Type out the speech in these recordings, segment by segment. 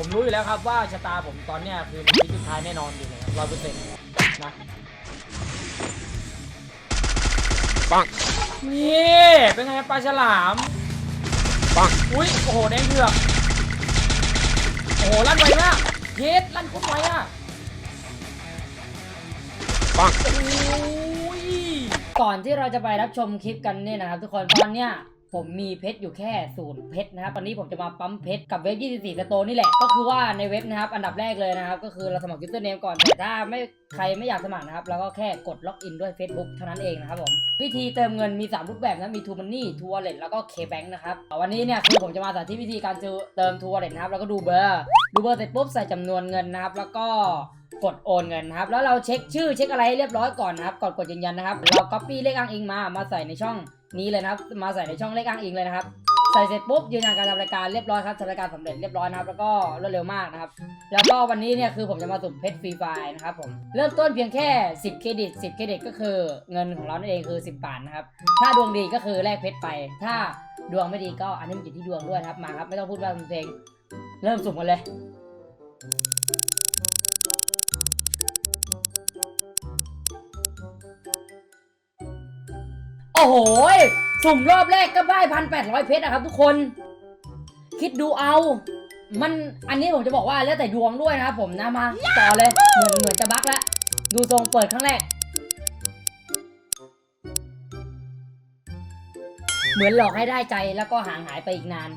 ผมรู้อยู่แล้วครับว่าชะตาผมตอนเนี้ยคือมันที่สุดท้ายแน่นอนอยู่เลยร้อยเปอร์เซ็นต์นะปังนี่เป็นไงปลาฉลามปังอุ้ยโอ้โหแดงเถือกโอ้โหลั่นไวมากเฮ็ดลั่นโคตรไวอะปังโอ้ย ก่อนที่เราจะไปรับชมคลิปกันเนี่ยนะครับทุกคนตอนเนี้ย ผมมีเพชรอยู่แค่ศูนย์เพชรนะครับตอนนี้ผมจะมาปั๊มเพชรกับเว็บ 24 สโตร์นี่แหละ ก็คือว่าในเว็บนะครับ อันดับแรกเลยนะครับ ก็คือเราสมัครยู s อร์เนมก่อน แต่ถ้าไม่ใครไม่อยากสมัครนะครับ เราก็แค่กดล็อกอินด้วย Facebook เท่านั้นเองนะครับผม วิธีเติมเงินมี 3 รูปแบบนะ มี True Money True Wallet แล้วก็ K-Bank นะครับ วันนี้เนี่ยคือผมจะมาสาธิตวิธีการเติม True Wallet นะครับ แล้วก็ดูเบอร์ ดูเบอร์เสร็จปุ๊บใส่จำนวนเงินนะครับ แล้วก็ กดโอนเงินนะครับแล้วเราเช็คชื่อเช็คอะไรให้เรียบร้อยก่อนนะครับก่อนกดยืนยันนะครับเรา copy เลขอ้างอิงมามาใส่ในช่องนี้เลยนะครับมาใส่ในช่องเลขอ้างอิงเลยนะครับใส่เสร็จปุ๊บยืนยันการทำรายการเรียบร้อยครับทำรายการสำเร็จเรียบร้อยนะครับแล้วก็รวดเร็วมากนะครับ แล้วก็วันนี้เนี่ยคือผมจะมาสุ่มเพชรฟรีไฟล์นะครับผมเริ่มต้นเพียงแค่ 10 เครดิต 10 เครดิตก็คือเงินของเรานั่นเองคือ 10 บาทนะครับ ถ้าดวงดีก็คือแลกเพชรไป ถ้าดวงไม่ดีก็อันนี้มันอยู่ที่ดวงด้วยนะครับมาครับไม่ต้องพูดว่าเพลงเริ่มสุ่มกันเลย อ้โห สุ่มรอบแรกก็ได้พันแปดร้อยเพชรนะครับทุกคน คิดดูเอา มัน อันนี้ผมจะบอกว่าแล้วแต่ดวงด้วยนะครับผมนะมาต่อเลย เหมือนเหมือนจะบักแล้ว ดูทรงเปิดครั้งแรก เหมือนหลอกให้ได้ใจแล้วก็ห่างหายไปอีกนาน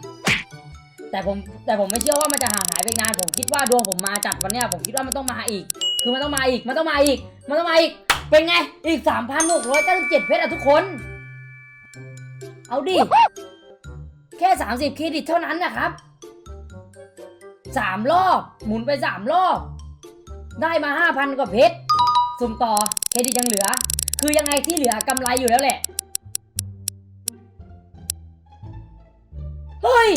แต่ผมแต่ผมไม่เชื่อว่ามันจะห่างหายไปนาน ผมคิดว่าดวงผมมาจัดวันเนี้ยผมคิดว่ามันต้องมาอีก คือมันต้องมาอีก มันต้องมาอีก มันต้องมาอีก เป็นไง อีก 3,697 เพชรอะทุกคน เอาดิ แค่ 30 เครดิตเท่านั้นนะครับสามรอบ หมุนไปสามรอบ ได้มา 5,000 กว่าเพชร สุ่มต่อ เครดิตยังเหลือ คือยังไงที่เหลือกำไรอยู่แล้วแหละ เฮ้ย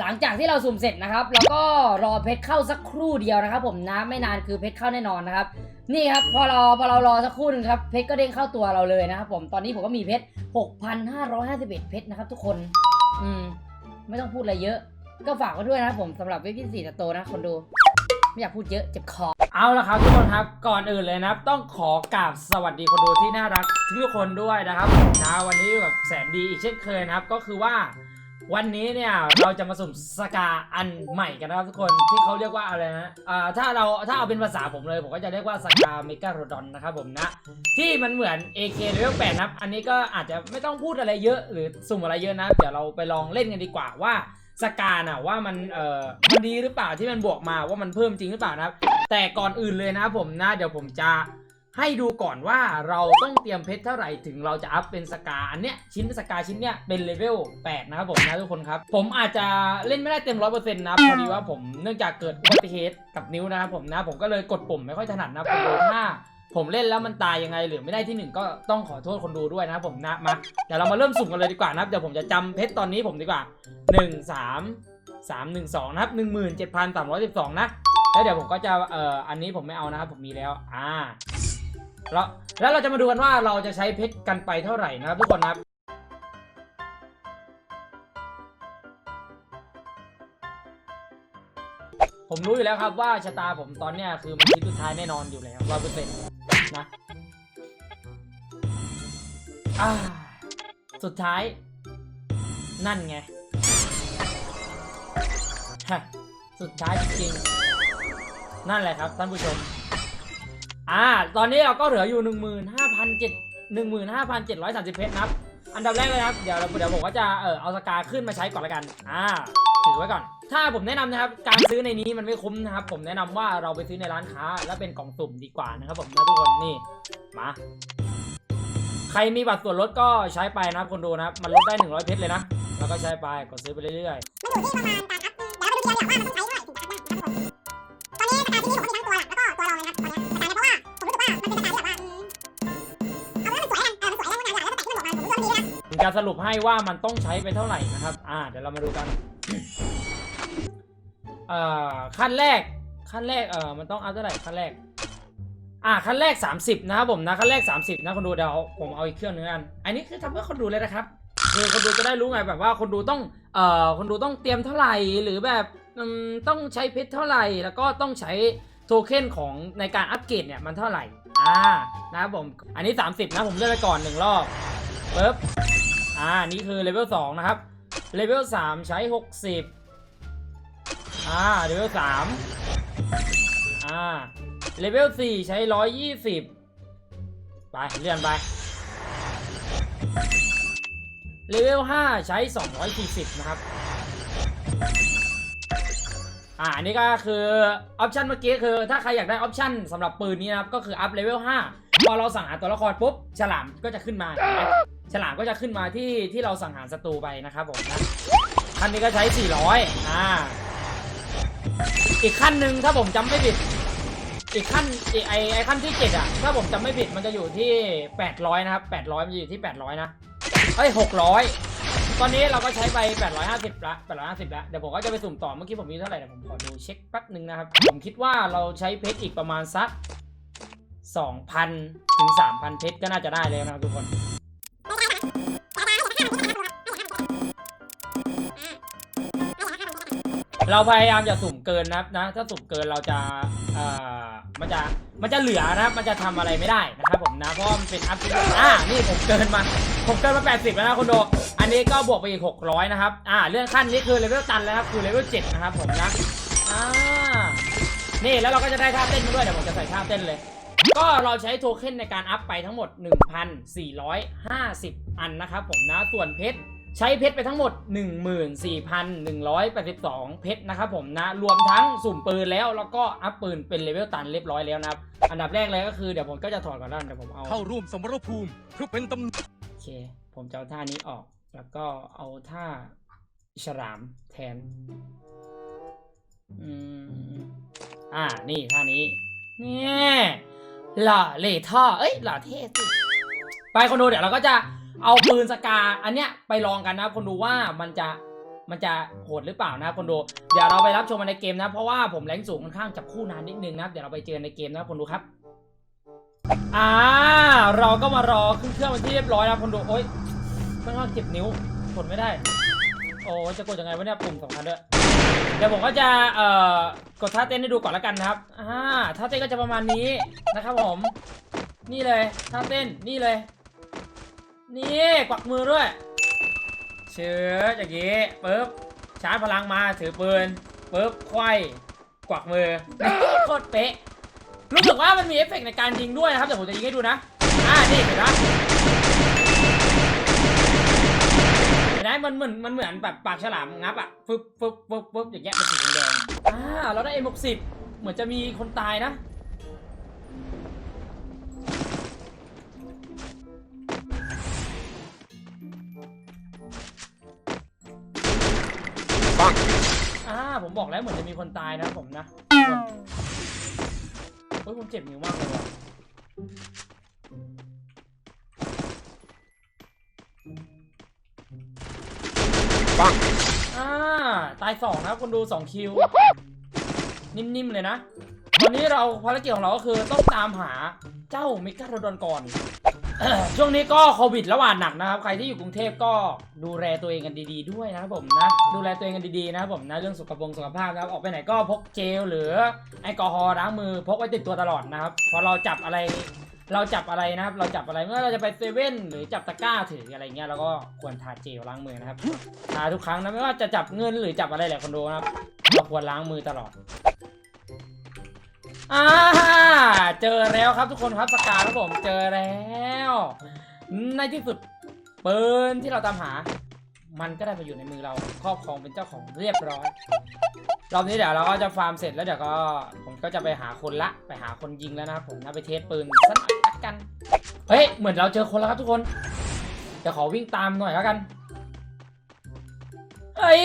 หลังจากที่เราสุ่มเสร็จนะครับแล้วก็รอเพชรเข้าสักครู่เดียวนะครับ ผมนะไม่นานคือเพชรเข้าแน่นอนนะครับ นี่ครับพอเราพอเรารอสักครู่นึงครับเพชรก็เด้งเข้าตัวเราเลยนะครับ ผมตอนนี้ผมก็มีเพชร6,551 เพชรนะครับ ทุกคน อืม ไม่ต้องพูดอะไรเยอะ ก็ฝากไว้ด้วยนะครับผมสำหรับเว็บที่4สโตนะคนดูไม่อยากพูดเยอะเจ็บคอเอาละครับทุกคนครับก่อนอื่นเลยนะครับ ต้องขอกราบสวัสดีคนดูที่น่ารักทุกคนด้วยนะครับนะวันนี้แบบแสนดีอีกเช่นเคยนะครับ ก็คือว่า วันนี้เนี่ยเราจะมาสุ่มสกาอันใหม่กันนะครับทุกคนที่เขาเรียกว่าอะไรนะอ่าถ้าเราถ้าเอาเป็นภาษาผมเลย ผมก็จะเรียกว่าสกาเมกาโรดอนนะครับผมนะ ที่มันเหมือน AK Level 8นะครับ อันนี้ก็อาจจะไม่ต้องพูดอะไรเยอะ หรือสุ่มอะไรเยอะนะเดี๋ยวเราไปลองเล่นกันดีกว่าว่าสกาน่ะว่ามันเอ่อมันดีหรือเปล่าที่มันบวกมาว่ามันเพิ่มจริงหรือเปล่านะครับ แต่ก่อนอื่นเลยนะครับผมนะเดี๋ยวผมจะ ให้ดูก่อนว่าเราต้องเตรียมเพชรเท่าไหร่ถึงเราจะอัพเป็นสกาอันเนี้ยชิ้นสกาชิ้นเนี้ยเป็นเลเวล8นะครับผมนะทุกคนครับ ผมอาจจะเล่นไม่ได้เต็มร้อยเปอร์เซ็นต์นะพอดีว่าผมเนื่องจากเกิดอุบัติเหตุกับนิ้วนะครับผมนะผมก็เลยกดปุ่มไม่ค่อยถนัดนะผมดูถ้าผมเล่นแล้วมันตายยังไงหรือไม่ได้ที่หนึ่งก็ต้องขอโทษคนดูด้วยนะครับผมนะมาเดี๋ยวเรามาเริ่มสุ่มกันเลยดีกว่านะครับเดี๋ยวผมจะจำเพชรตอนนี้ผมดีกว่าหนึ่งสามสามหนึ่งสองนะครับหนึ่งหมื่นเจ็ดพันสามร้อยสิบสองนะแล้วเดี๋ยวผมก็จะเอ่ออันนี้ผมไม่เอานะครับผมมีแล้วอ่า แล้วแล้วเราจะมาดูกันว่าเราจะใช้เพชรกันไปเท่าไหร่นะครับทุกคนนะครับผมรู้อยู่แล้วครับว่าชะตาผมตอนเนี้ยคือมันชิ้สุดท้ายแน่นอนอยู่แล้วร้อยเปอร์เซ็นต์นะสุดท้าย นั่นไงฮะสุดท้ายจริงๆนั่นแหละครับท่านผู้ชม อ่า ตอนนี้เราก็เหลืออยู่ 1 5 0 0 0 15,730 เพชรนะครับ อันดับแรกเลยนะครับ เดี๋ยวเดี๋ยวผมก็จะเออเอาสกาขึ้นมาใช้ก่อนละกัน อ่า ถือไว้ก่อน ถ้าผมแนะนำนะครับ การซื้อในนี้มันไม่คุ้มนะครับ ผมแนะนำว่าเราไปซื้อในร้านค้า แล้วเป็นกล่องสุ่มดีกว่านะครับผมนะทุกคนนี่ มา ใครมีบัตรส่วนลดก็ใช้ไปนะครับคนดูนะครับ มันลดได้ 100 เพชรเลยนะ แล้วก็ใช้ไป กดซื้อไปเรื่อยๆมั จะสรุปให้ว่ามันต้องใช้ไปเท่าไหร่นะครับ อ่า เดี๋ยวเรามาดูกันเอ่อขั้นแรก ขั้นแรก เอ่อ มันต้องเอาเท่าไหร่ขั้นแรก อ่า ขั้นแรก 30 นะครับผมนะ ขั้นแรก 30 นะคนดูเดี๋ยวผมเอาอีกเครื่องนึงกัน อันนี้คือทำเพื่อคนดูเลยนะครับ คือคนดูจะได้รู้ไงแบบว่าคนดูต้อง เอ่อ คนดูต้องเตรียมเท่าไหร่ หรือแบบต้องใช้เพชรเท่าไหร่ แล้วก็ต้องใช้โทเค็นของในการอัปเกรดเนี่ยมันเท่าไหร่ อ่า นะครับผม อันนี้ 30 นะผมเล่นไปก่อนหนึ่งรอบปึ๊บ อ่า นี่คือเลเวล2นะครับ เลเวล3ใช้ 60 อ่า เลเวล3อ่า เลเวล4ใช้ 120 ไป เลื่อนไป เลเวล5ใช้ 240 นะครับ อ่านนี้ก็คือออปชันเมื่อกี้คือ ถ้าใครอยากได้ออปชันสำหรับปืนนี้นะครับ ก็คืออัพเลเวล5พอเราสั่งหาตัวละครปุ๊บ ฉลามก็จะขึ้นมา ฉลามก็จะขึ้นมาที่ที่เราสังหารศัตรูไปนะครับผมนะคันนี้ก็ใช้ 400 อ่า อีกขั้นหนึ่งถ้าผมจำไม่ผิด อีกขั้นอีไอไอขั้นที่เจ็ดอะ ถ้าผมจำไม่ผิดมันจะอยู่ที่ 800 นะครับ 800 มันจะอยู่ที่ 800 นะ เอ้ย 600 ตอนนี้เราก็ใช้ไป 850 ละ 850 ละ เดี๋ยวผมก็จะไปสุ่มต่อ เมื่อกี้ผมมีเท่าไหร่เดี๋ยวผมขอดูเช็คแป๊บนึงนะครับ ผมคิดว่าเราใช้เพชรอีกประมาณสัก 2,000 ถึง 3,000 เพชรก็น่าจะได้เลยนะครับทุกคน เราพยายามอย่าสุ่มเกินนะครับนะ ถ้าสุ่มเกินเราจะเอ่อมันจะมันจะเหลือนะครับมันจะทำอะไรไม่ได้นะครับผมนะเพราะมันเป็นอัพที่อ่านี่ผมเกินมาผมเกินมา 80 แล้วนะคุณโด อันนี้ก็บวกไปอีก 600 นะครับอ่าเรื่องขั้นนี้คือเลเวลตันแล้วครับคือเลเวล7นะครับผมนะอ่านี่แล้วเราก็จะได้ท่าเต้นมาด้วยเดี๋ยวผมจะใส่ท่าเต้นเลย ก็เราใช้โทเค็นในการอัพไปทั้งหมด 1,450 อันนะครับผมนะส่วนเพชร ใช้เพชรไปทั้งหมด 14,182 เพชรนะครับผมนะ รวมทั้งสุ่มปืนแล้วแล้วก็อัพปืนเป็นเลเวลตันเรียบร้อยแล้วนะครับ อันดับแรกเลยก็คือเดี๋ยวผมก็จะถอดก่อนแล้วเดี๋ยวผมเอาเข้าร่วมสมรภูมิเพื่อเป็นตำโอเค ผมจะเอาท่านี้ออก แล้วก็เอาท่าฉลามแทน อืม อ่า นี่ท่านี้นี่หล่อเลท่อเอ้ยหล่อเท่สุดไปคนดูเดี๋ยวเราก็จะ เอาปืนสกาอันเนี้ยไปลองกันนะคนดูว่ามันจะมันจะโหดหรือเปล่านะคนดูเดี๋ยวเราไปรับชมมันในเกมนะ เพราะว่าผมแรงสูงค่อนข้างจับคู่นานนิดนึงนะเดี๋ยวเราไปเจอในเกมนะคนดูครับอ่าเราก็มารอขึ้นเครื่องเป็นที่เรียบร้อยนะคนดูโอ๊ยค่อนข้างเจ็บนิ้วกดไม่ได้ โอ้จะกดยังไงวะเนี่ยปุ่มสำคัญด้วยเดี๋ยวผมก็จะเอ่อกดท่าเต้นให้ดูก่อนล้วกันนะครับอ่าท่าเต้นก็จะประมาณนี้นะครับผม นี่เลยท่าเต้นนี่เลย นี่กวักมือด้วย เชื้ออย่างงี้ปึ๊บชาร์จพลังมาถือปืนปึ๊บไขว้กวักมือโคตรเป๊ะรู้สึกว่ามันมีเอฟเฟกต์ในการยิงด้วยนะครับเดี๋ยวผมจะยิงให้ดูนะอ่านี่เห็นไหมเห็นไหมมันเหมือนมันเหมือนแบบปากฉลามงับอะฟึ๊บฟึ๊บฟึ๊บฟึ๊บอย่างเงี้ยเป็นสีแดงอ่าเราได้ M60 เหมือนจะมีคนตายนะ อ่าผมบอกแล้วเหมือนจะมีคนตายนะผมนะเฮ้ยผมเจ็บนิ้วมากเลยว่ะปังอ่าตายสองนะคนดูสองคิว นิ่มๆเลยนะ ตอนนี้เราภารกิจของเราก็คือต้องตามหาเจ้ามิกาโรดอนก่อน ช่วงนี้ก็โควิดระบาดหนักนะครับ ใครที่อยู่กรุงเทพก็ดูแลตัวเองกันดี ๆ ด้วยนะครับผมนะ ดูแลตัวเองกันดีๆนะครับผมนะ เรื่องสุขภาพสุขภาพนะครับ ออกไปไหนก็พกเจลหรือแอลกอฮอล์ล้างมือพกไว้ติดตัวตลอดนะครับ พอเราจับอะไร เราจับอะไรนะครับ เราจับอะไรเมื่อเราจะไปเซเว่นหรือจับตะกร้าถืออะไรเงี้ยเราก็ควรทาเจลล้างมือนะครับทาทุกครั้งนะไม่ว่าจะจับเงินหรือจับอะไรแหละคนดูนะครับ เราควรล้างมือตลอด อ่าเจอแล้วครับทุกคนครับสกาครับผมเจอแล้ว ในที่สุดปืนที่เราตามหา มันก็ได้มาอยู่ในมือเราครอบครองเป็นเจ้าของเรียบร้อยรอบนี้เดี๋ยวเราก็จะฟาร์มเสร็จแล้วเดี๋ยวก็ผมก็จะไปหาคนละไปหาคนยิงแล้วนะครับผมนะไปเทสปืนสักหน่อยละกันเฮ้ยเหมือนเราเจอคนแล้วครับทุกคนเดี๋ยวขอวิ่งตามหน่อยแล้วกันเฮ้ย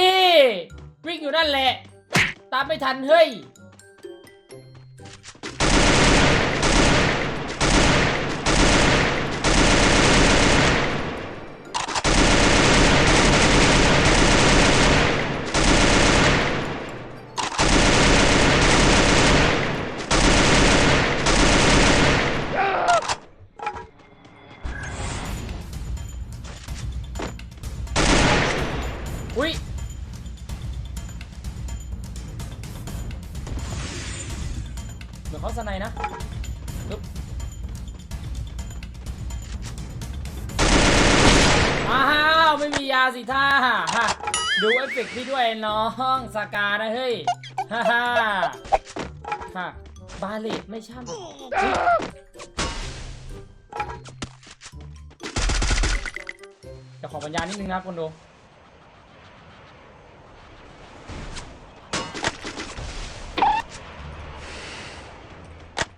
วิ่งอยู่นั่นแหละ ตามไม่ทันเฮ้ย สิท่าดูเอฟเฟกต์พี่ด้วยน้องสกานะเฮ้ยฮ่าฮ่าฮ่าบาเลตไม่ช่ำจะขอปัญญานิดนึงนะครับคนดู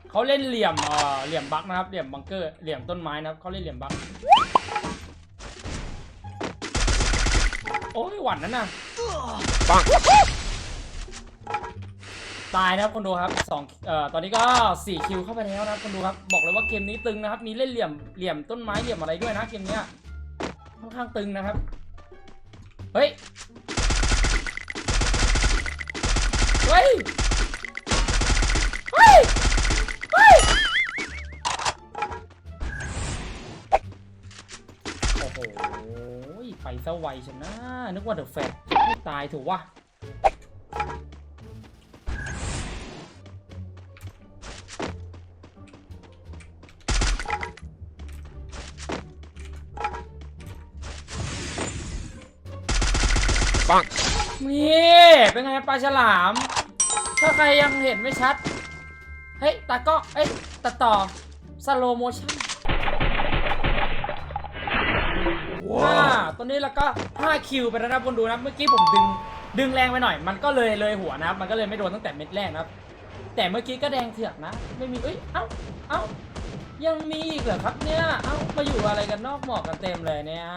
เขาเล่นเหลี่ยมเอ่อเหลี่ยมบักนะครับ เหลี่ยมบังเกอร์ เหลี่ยมต้นไม้นะครับเขาเล่นเหลี่ยมบัก อ้ยหวั่นนั่นน่ะปังตายนะครับคนดูครับสองเอ่อตอนนี้ก็สี่คิวเข้าไปแล้วนะครับคนดูครับ บอกเลยว่าเกมนี้ตึงนะครับ มีเล่นเหลี่ยมเหลี่ยมต้นไม้เหลี่ยมอะไรด้วยนะเกมเนี้ยค่อนข้างตึงนะครับ เฮ้ย เฮ้ย ซะไวชนะ นึกว่าเดอะแฟตไม่ตายถูกวะปังนี่เป็นไงปลาฉลาม ถ้าใครยังเห็นไม่ชัด เฮ้ยตาก็เอ้ยตัดต่อสโลโมชั่น ตัวนี้แล้วก็5คิวไปแล้วนะคนดูนะเมื่อกี้ผมดึงดึงแรงไปหน่อย มันก็เลยเลยหัวนะครับ มันก็เลยไม่โดนตั้งแต่เม็ดแรกนะครับ แต่เมื่อกี้ก็แดงเถือกนะ ไม่มีเอ้ยเอ้าเอ้ายังมีอีกเหรอครับเนี่ยเอ้ามาอยู่อะไรกันนอกหมอกกันเต็มเลยเนี่ย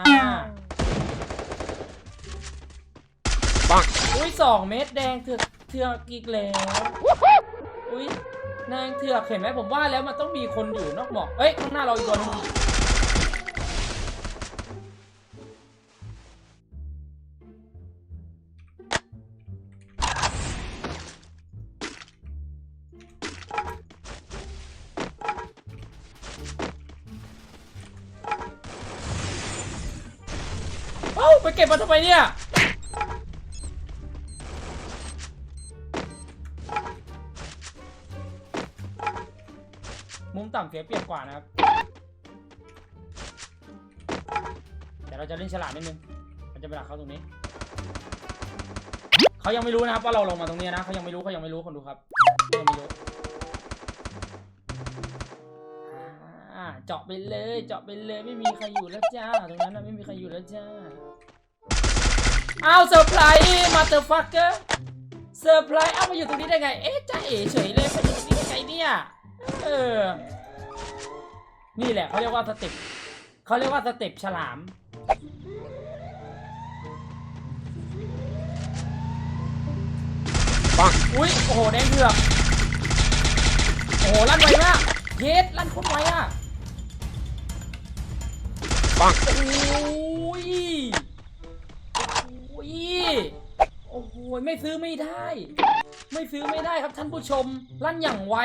ปังอุ้ยสองเม็ดแดงเถือกเถือกอีกแล้วอุ้ยแดงเถือกเห็นไหมผมว่าแล้วมันต้องมีคนอยู่นอกหมอกเอ้ยข้างหน้าเราอีกตัวหนึ ไปเก็บมันทำไมเนี่ย มุมต่ำเสียเปรียบกว่านะครับ แต่เราจะเล่นฉลาดนิดนึงเราจะไปดักเขาตรงนี้ เขายังไม่รู้นะครับว่าเราลงมาตรงนี้นะ เขายังไม่รู้เขายังไม่รู้คนดูครับยังไม่รู้ เจาะไปเลย เจาะไปเลยไม่มีใครอยู่แล้วจ้าตรงนั้นนะไม่มีใครอยู่แล้วจ้าอ้าวเซอร์ไพรส์มาเตอร์ฟักเกอร์เซอร์ไพรส์เอ้ามาอยู่ตรงนี้ได้ไง เอ๊ะจ้าเอ๋เฉยเลยมาอยู่ตรงนี้ได้ไงเนี่ยเออนี่แหละเขาเรียกว่าสเต็ปเขาเรียกว่าสเต็ปฉลามปังอุ้ยโอ้โหแดงเถือกโอ้โหลั่นไวมากเยสลั่นโคตรไวอะ ปังโอ้ยโอ้ยโอ้โหไม่ซื้อไม่ได้ ไม่ซื้อไม่ได้ครับท่านผู้ชมลั่นอย่างไว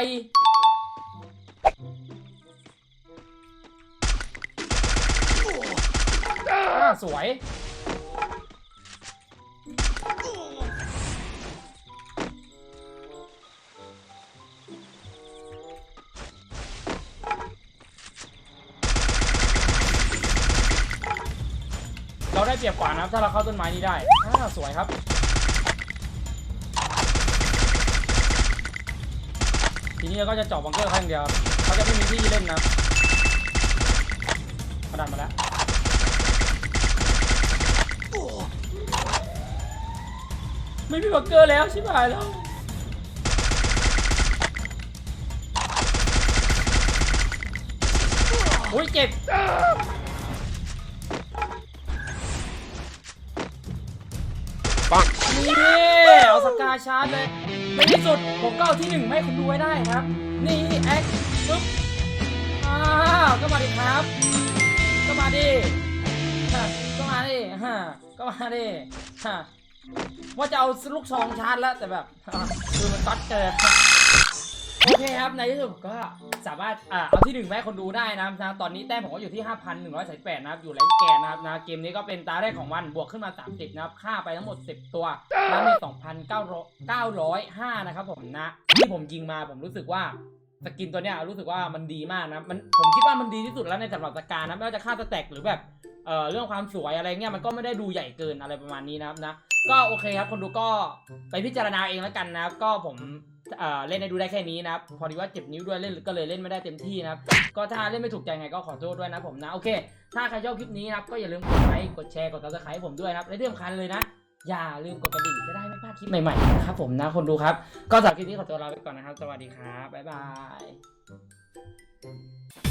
สวย เราได้เปรียบกว่านะครับถ้าเราเข้าต้นไม้นี้ได้อ่าสวยครับทีนี้เราก็จะเจาะบังเกอร์ข้างเดียวเขาจะไม่มีที่เล่นนะครับมาดันมาแล้วไม่มีบังเกอร์แล้วชิบหายแล้วอุ้ยเจ็บ นี่เอาสกาชาร์จเลยในที่สุดผมก็เอาที่หนึ่งมาให้คุณดูไว้ได้ครับ นี่แอคปึ๊บอ้าวก็มาดิครับ ก็มาดิก็มาดิฮะก็มาดิฮะว่าจะเอาลูกซองชาร์จแล้วแต่แบบคือมันตัดเกิด โอเคครับในที่สุดก็สามารถอ่าเอาที่หนึ่งมาให้คนดูได้นะครับนะตอนนี้แต้มผมก็อยู่ที่ 5,138นะครับอยู่แรงแกนนะครับนะเกมนี้ก็เป็นตาแรกของวันบวกขึ้นมา 30นะครับฆ่าไปทั้งหมด 10 ตัวแล้วมี2,905นะครับผมนะที่ผมยิงมาผมรู้สึกว่า สกินตัวเนี้ยรู้สึกว่ามันดีมากนะมันผมคิดว่ามันดีที่สุดแล้วในสำหรับสการนะไม่ว่าจะฆ่าสแต็กหรือแบบเอ่อเรื่องความสวยอะไรเงี้ยมันก็ไม่ได้ดูใหญ่เกินอะไรประมาณนี้นะครับนะก็โอเคครับคนดูก็ไปพิจารณาเองแล้วกันนะครับก็ผมเอ่อเล่นให้ดูได้แค่นี้นะครับพอดีว่าเจ็บนิ้วด้วยเล่นก็เลยเล่นไม่ได้เต็มที่นะครับก็ถ้าเล่นไม่ถูกใจไงก็ขอโทษด้วยนะผมนะโอเค ถ้าใครชอบคลิปนี้นะครับก็อย่าลืมกดไลค์กดแชร์กด subscribe ให้ผมด้วยนะครับและที่สำคัญเลยนะ อย่าลืมกดกระดิ่งจะได้ไดคลิปใหม่ๆนะครับผมนะคนดูครับ ก็สำหรับคลิปนี้ขอตัวลาไปก่อนนะครับ สวัสดีครับ บ๊ายบาย